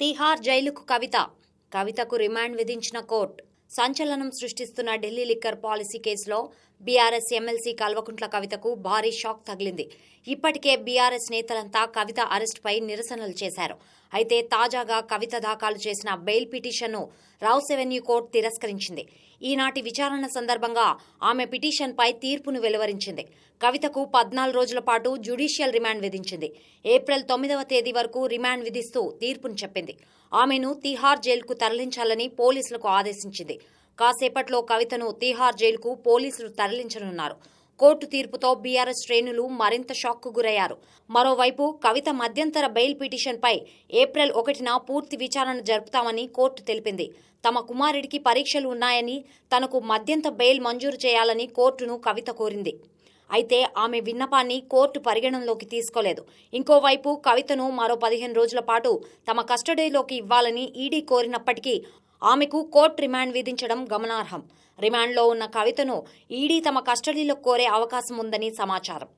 తీహార్ జైలుకు కవిత. కవితకు రిమాండ్ విధించిన కోర్టు. సంచలనం సృష్టిస్తున్న ఢిల్లీ లిక్కర్ పాలసీ కేసులో B R S M L C Kalvakuntla కవితకు భారీ షాక్ తగిలింది. ఇప్పటికే బీఆర్ఎస్ నేతలంతా కవిత అరెస్టుపై నిరసనలు చేశారు. అయితే తాజాగా కవిత దాఖలు చేసిన బెయిల్ పిటిషన్ను రౌస్ సెవెన్యూ కోర్టు తిరస్కరించింది. ఈనాటి విచారణ సందర్భంగా ఆమె పిటిషన్పై తీర్పును వెలువరించింది. కవితకు పద్నాలుగు రోజుల పాటు జ్యుడిషియల్ రిమాండ్ విధించింది. ఏప్రిల్ తొమ్మిదవ తేదీ వరకు రిమాండ్ విధిస్తూ తీర్పును చెప్పింది. ఆమెను తిహార్ జైలుకు తరలించాలని పోలీసులకు ఆదేశించింది. కాసేపట్లో కవితను తిహార్ జైలుకు పోలీసులు తరలించనున్నారు. కోర్టు తీర్పుతో బీఆర్ఎస్ శ్రేణులు మరింత షాక్కు గురయ్యారు. మరోవైపు కవిత మధ్యంతర బెయిల్ పిటిషన్పై ఏప్రిల్ ఒకటిన పూర్తి విచారణ జరుపుతామని కోర్టు తెలిపింది. తమ కుమారుడికి పరీక్షలు ఉన్నాయని తనకు మధ్యంత బెయిల్ మంజూరు చేయాలని కోర్టును కవిత కోరింది. అయితే ఆమె విన్నపాన్ని కోర్టు పరిగణనలోకి తీసుకోలేదు. ఇంకోవైపు కవితను మరో పదిహేను రోజుల పాటు తమ కస్టడీలోకి ఇవ్వాలని ఈడీ కోరినప్పటికీ ఆమెకు కోర్టు రిమాండ్ విధించడం గమనార్హం. రిమాండ్లో ఉన్న కవితను ఈడీ తమ కస్టడీలో కోరే అవకాశం ఉందని సమాచారం.